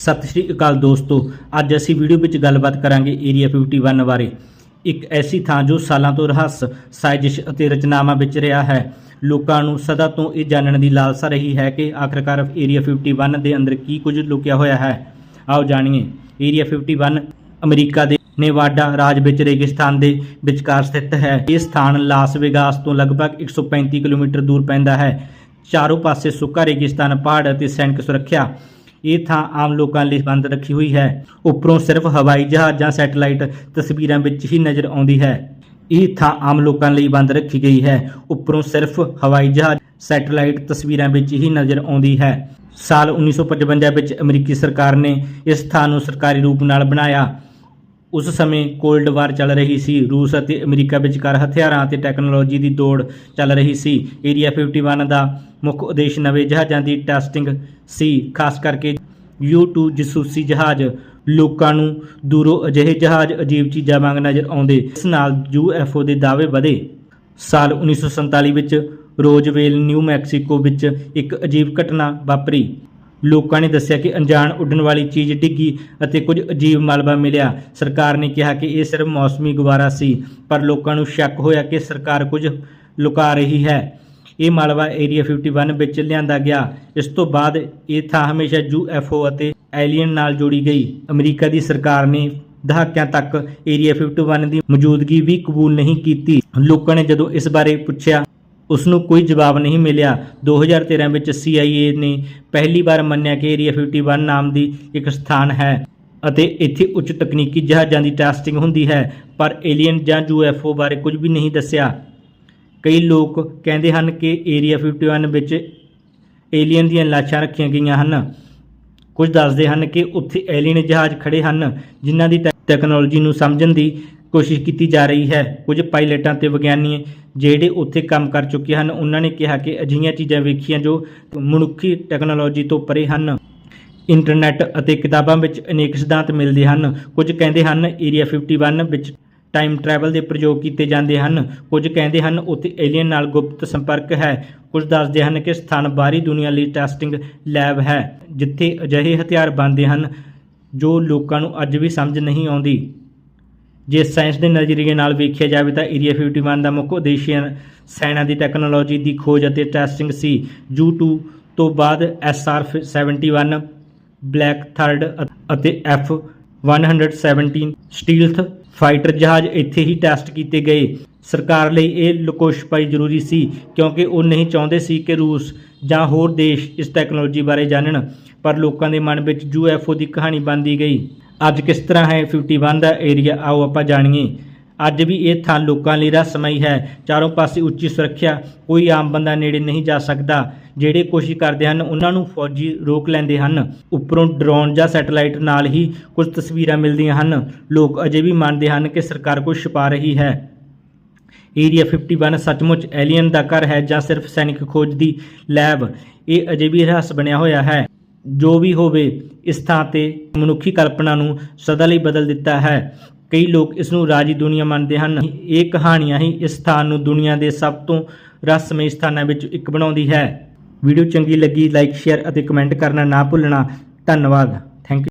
ਸਤਿ ਸ਼੍ਰੀ ਅਕਾਲ ਦੋਸਤੋ, ਅੱਜ ਅਸੀਂ ਵੀਡੀਓ ਵਿੱਚ ਗੱਲਬਾਤ ਕਰਾਂਗੇ ਏਰੀਆ 51 ਬਾਰੇ। ਇੱਕ ਐਸੀ ਥਾਂ ਜੋ ਸਾਲਾਂ ਤੋਂ ਰਹੱਸ, ਸਾਜ਼ਿਸ਼ ਅਤੇ ਰਚਨਾਵਾਂ ਵਿੱਚ ਰਿਹਾ ਹੈ। ਲੋਕਾਂ ਨੂੰ ਸਦਾ ਤੋਂ ਇਹ ਜਾਣਨ ਦੀ ਲਾਲਸਾ ਰਹੀ ਹੈ ਕਿ ਆਖਰਕਾਰ ਏਰੀਆ 51 ਦੇ ਅੰਦਰ ਕੀ ਕੁਝ ਲੁਕਿਆ ਹੋਇਆ ਹੈ। ਆਓ ਜਾਣੀਏ ਏਰੀਆ 51 ਅਮਰੀਕਾ ਦੇ ਨੇਵਾਡਾ ਰਾਜ ਵਿੱਚ ਰੇਗਿਸਤਾਨ ਦੇ ਵਿਚਕਾਰ ਸਥਿਤ ਹੈ। ਇਹ ਸਥਾਨ ਲਾਸ ਵੇਗਾਸ ਤੋਂ ਲਗਭਗ 135 ਕਿਲੋਮੀਟਰ ਦੂਰ ਪੈਂਦਾ ਹੈ। ਚਾਰੋਂ ਪਾਸੇ ਸੁੱਕਾ ਰੇਗਿਸਤਾਨ, ਪਹਾੜ ਅਤੇ ਸੈਨਿਕ ਸੁਰੱਖਿਆ। ਇਹ ਥਾਂ ਆਮ ਲੋਕਾਂ ਲਈ ਬੰਦ ਰੱਖੀ ਹੋਈ ਹੈ। ਉੱਪਰੋਂ ਸਿਰਫ ਹਵਾਈ ਜਹਾਜ਼ ਜਾਂ ਸੈਟੇਲਾਈਟ ਤਸਵੀਰਾਂ ਵਿੱਚ ਹੀ ਨਜ਼ਰ ਆਉਂਦੀ ਹੈ। ਇਹ ਥਾਂ ਆਮ ਲੋਕਾਂ ਲਈ ਬੰਦ ਰੱਖੀ ਗਈ ਹੈ। ਉੱਪਰੋਂ ਸਿਰਫ ਹਵਾਈ ਜਹਾਜ਼, ਸੈਟੇਲਾਈਟ ਤਸਵੀਰਾਂ ਵਿੱਚ ਹੀ ਨਜ਼ਰ ਆਉਂਦੀ ਹੈ। ਸਾਲ 1955 ਵਿੱਚ ਅਮਰੀਕੀ ਸਰਕਾਰ ਨੇ ਇਸ ਥਾਂ ਨੂੰ ਸਰਕਾਰੀ ਰੂਪ ਨਾਲ ਬਣਾਇਆ। ਉਸ ਸਮੇਂ ਕੋਲਡ ਵਾਰ ਚੱਲ ਰਹੀ ਸੀ। ਰੂਸ ਅਤੇ ਅਮਰੀਕਾ ਵਿਚਕਾਰ ਹਥਿਆਰਾਂ ਅਤੇ ਟੈਕਨੋਲੋਜੀ ਦੀ ਦੌੜ ਚੱਲ ਰਹੀ ਸੀ। ਏਰੀਆ 51 ਦਾ ਮੁੱਖ ਉਦੇਸ਼ ਨਵੇਂ ਜਹਾਜ਼ਾਂ ਦੀ ਟੈਸਟਿੰਗ ਸੀ। ਖਾਸ ਕਰਕੇ U2 ਜਸੂਸੀ ਜਹਾਜ਼। ਲੋਕਾਂ ਨੂੰ ਦੂਰੋਂ ਅਜਿਹੇ ਜਹਾਜ਼ ਅਜੀਬ ਚੀਜ਼ਾਂ ਵਾਂਗ ਨਜ਼ਰ ਆਉਂਦੇ। ਇਸ ਨਾਲ UFO ਦੇ ਦਾਅਵੇ ਵਧੇ। ਸਾਲ 1947 ਵਿੱਚ ਰੋਜ਼ਵੇਲ ਨਿਊ ਮੈਕਸੀਕੋ ਵਿੱਚ ਇੱਕ ਅਜੀਬ ਘਟਨਾ ਵਾਪਰੀ। ਲੋਕਾਂ ਨੇ ਦੱਸਿਆ ਕਿ ਅਣਜਾਣ ਉੱਡਣ ਵਾਲੀ ਚੀਜ਼ ਡਿੱਗੀ ਅਤੇ ਕੁਝ ਅਜੀਬ ਮਲਬਾ ਮਿਲਿਆ। ਸਰਕਾਰ ਨੇ ਕਿਹਾ ਕਿ ਇਹ ਸਿਰਫ ਮੌਸਮੀ ਗੁਬਾਰਾ ਸੀ, ਪਰ ਲੋਕਾਂ ਨੂੰ ਸ਼ੱਕ ਹੋਇਆ ਕਿ ਸਰਕਾਰ ਕੁਝ ਲੁਕਾ ਰਹੀ ਹੈ। ਇਹ ਮਾਲਵਾ ਏਰੀਆ 51 ਵਿੱਚ ਲਿਆਂਦਾ ਗਿਆ। ਇਸ ਤੋਂ ਬਾਅਦ ਇਹ ਥਾਂ ਹਮੇਸ਼ਾ UFO ਅਤੇ ਐਲੀਅਨ ਨਾਲ ਜੋੜੀ ਗਈ। ਅਮਰੀਕਾ ਦੀ ਸਰਕਾਰ ਨੇ ਦਹਾਕਿਆਂ ਤੱਕ ਏਰੀਆ 51 ਦੀ ਮੌਜੂਦਗੀ ਵੀ ਕਬੂਲ ਨਹੀਂ ਕੀਤੀ। ਲੋਕਾਂ ਨੇ ਜਦੋਂ ਇਸ ਬਾਰੇ ਪੁੱਛਿਆ ਉਸ ਨੂੰ ਕੋਈ ਜਵਾਬ ਨਹੀਂ ਮਿਲਿਆ। 2013 ਵਿੱਚ CIA ਨੇ ਪਹਿਲੀ ਵਾਰ ਮੰਨਿਆ ਕਿ ਏਰੀਆ 51 ਨਾਮ ਦੀ ਇੱਕ ਸਥਾਨ ਹੈ ਅਤੇ ਇੱਥੇ ਉੱਚ ਤਕਨੀਕੀ ਜਹਾਜ਼ਾਂ ਦੀ ਟੈਸਟਿੰਗ ਹੁੰਦੀ ਹੈ, ਪਰ ਏਲੀਅਨ ਜਾਂ UFO ਬਾਰੇ ਕੁਝ ਵੀ ਨਹੀਂ ਦੱਸਿਆ। ਕਈ ਲੋਕ ਕਹਿੰਦੇ ਹਨ ਕਿ ਏਰੀਆ 51 ਵਿੱਚ ਏਲੀਅਨ ਦੀਆਂ ਲਾਸ਼ਾਂ ਰੱਖੀਆਂ ਗਈਆਂ ਹਨ। ਕੁਝ ਦੱਸਦੇ ਹਨ ਕਿ ਉੱਥੇ ਏਲੀਅਨ ਜਹਾਜ਼ ਖੜੇ ਹਨ, ਜਿਨ੍ਹਾਂ ਦੀ ਟੈ- ਟੈਕਨੋਲੋਜੀ ਨੂੰ ਸਮਝਣ ਦੀ ਕੋਸ਼ਿਸ਼ ਕੀਤੀ ਜਾ ਰਹੀ ਹੈ। ਕੁਝ ਪਾਇਲਟਾਂ ਤੇ ਵਿਗਿਆਨੀ ਜਿਹੜੇ ਉੱਥੇ ਕੰਮ ਕਰ ਚੁੱਕੇ ਹਨ, ਉਹਨਾਂ ਨੇ ਕਿਹਾ ਕਿ ਅਜਿਹੀਆਂ ਚੀਜ਼ਾਂ ਵੇਖੀਆਂ ਜੋ ਮਨੁੱਖੀ ਟੈਕਨੋਲੋਜੀ ਤੋਂ ਪਰੇ ਹਨ। ਇੰਟਰਨੈਟ ਅਤੇ ਕਿਤਾਬਾਂ ਵਿੱਚ ਅਨੇਕ ਸਿਧਾਂਤ ਮਿਲਦੇ ਹਨ। ਕੁਝ ਕਹਿੰਦੇ ਹਨ, ਏਰੀਆ 51 ਵਿੱਚ ਟਾਈਮ ਟਰੈਵਲ ਦੇ ਪ੍ਰਯੋਗ ਕੀਤੇ ਜਾਂਦੇ ਹਨ। ਕੁਝ ਕਹਿੰਦੇ ਹਨ, ਉੱਥੇ ਏਲੀਅਨ ਨਾਲ ਗੁਪਤ ਸੰਪਰਕ ਹੈ। ਕੁਝ ਦੱਸਦੇ ਹਨ ਕਿ ਸਥਾਨ ਬਾਹਰੀ ਦੁਨੀਆ ਲਈ ਟੈਸਟਿੰਗ ਲੈਬ ਹੈ, ਜਿੱਥੇ ਅਜਿਹੇ ਹਥਿਆਰ ਬਣਦੇ ਹਨ ਜੋ ਲੋਕਾਂ ਨੂੰ ਅੱਜ ਵੀ ਸਮਝ ਨਹੀਂ ਆਉਂਦੀ। ਜੇ ਸਾਇੰਸ ਦੇ ਨਜ਼ਰੀਏ ਨਾਲ ਵੇਖਿਆ ਜਾਵੇ ਤਾਂ ਏਰੀਆ 51 ਦਾ ਮੁੱਖ ਉਦੇਸ਼ ਸੈਨਾ ਦੀ ਟੈਕਨੋਲੋਜੀ ਦੀ ਖੋਜ ਅਤੇ ਟੈਸਟਿੰਗ ਸੀ। U2 ਤੋਂ ਬਾਅਦ SR 71 ਬਲੈਕ ਥਰਡ ਅਤੇ F 117 ਸਟੀਲਥ ਫਾਈਟਰ ਜਹਾਜ਼ ਇੱਥੇ ਹੀ ਟੈਸਟ ਕੀਤੇ ਗਏ। ਸਰਕਾਰ ਲਈ ਇਹ ਲੁਕੋਛਪਾਈ ਜ਼ਰੂਰੀ ਸੀ ਕਿਉਂਕਿ ਉਹ ਨਹੀਂ ਚਾਹੁੰਦੇ ਸੀ ਕਿ ਰੂਸ ਜਾਂ ਹੋਰ ਦੇਸ਼ ਇਸ ਟੈਕਨੋਲੋਜੀ ਬਾਰੇ ਜਾਣਨ, ਪਰ ਲੋਕਾਂ ਦੇ ਮਨ ਵਿੱਚ UFO ਦੀ ਕਹਾਣੀ ਬਣਦੀ ਗਈ। ਅੱਜ ਕਿਸ ਤਰ੍ਹਾਂ ਹੈ? 51 ਦਾ ਏਰੀਆ ਆਓ ਆਪਾਂ ਜਾਣੀਏ। ਅੱਜ ਵੀ ਇਹ ਥਾਂ ਲੋਕਾਂ ਲਈ ਰਸਮਈ ਹੈ। ਚਾਰੋਂ ਪਾਸੇ ਉੱਚੀ ਸੁਰੱਖਿਆ। ਕੋਈ ਆਮ ਬੰਦਾ ਨੇੜੇ ਨਹੀਂ ਜਾ ਸਕਦਾ। ਜਿਹੜੇ ਕੋਸ਼ਿਸ਼ ਕਰਦੇ ਹਨ, ਉਹਨਾਂ ਨੂੰ ਫੌਜੀ ਰੋਕ ਲੈਂਦੇ ਹਨ। ਉੱਪਰੋਂ ਡਰੋਨ ਜਾਂ ਸੈਟੇਲਾਈਟ ਨਾਲ ਹੀ ਕੁਝ ਤਸਵੀਰਾਂ ਮਿਲਦੀਆਂ ਹਨ। ਲੋਕ ਅਜੇ ਵੀ ਮੰਨਦੇ ਹਨ ਕਿ ਸਰਕਾਰ ਕੁਝ ਛੁਪਾ ਰਹੀ ਹੈ। ਏਰੀਆ 51 ਸੱਚਮੁੱਚ ਐਲੀਅਨ ਦਾ ਘਰ ਹੈ ਜਾਂ ਸਿਰਫ ਸੈਨਿਕ ਖੋਜ ਦੀ ਲੈਬ ਇਹ ਅਜੇ ਵੀ ਰਹੱਸ ਬਣਿਆ ਹੋਇਆ ਹੈ। ਜੋ ਵੀ ਹੋਵੇ, ਇਸ ਥਾਂ ਤੇ ਮਨੁੱਖੀ ਕਲਪਨਾ ਨੂੰ ਸਦਾ ਲਈ ਬਦਲ ਦਿੱਤਾ ਹੈ। ਕਈ ਲੋਕ ਇਸ ਨੂੰ ਰਾਜੀ ਦੁਨੀਆ ਮੰਨਦੇ ਹਨ। ਇਹ ਕਹਾਣੀਆਂ ਹੀ ਇਸ ਸਥਾਨ ਨੂੰ ਦੁਨੀਆ ਦੇ ਸਭ ਤੋਂ ਰਸਮਈ ਸਥਾਨਾਂ ਵਿੱਚ ਇੱਕ ਬਣਾਉਂਦੀ ਹੈ। ਵੀਡੀਓ ਚੰਗੀ ਲੱਗੀ, ਲਾਈਕ, ਸ਼ੇਅਰ ਅਤੇ ਕਮੈਂਟ ਕਰਨਾ ਨਾ ਭੁੱਲਣਾ। ਧੰਨਵਾਦ।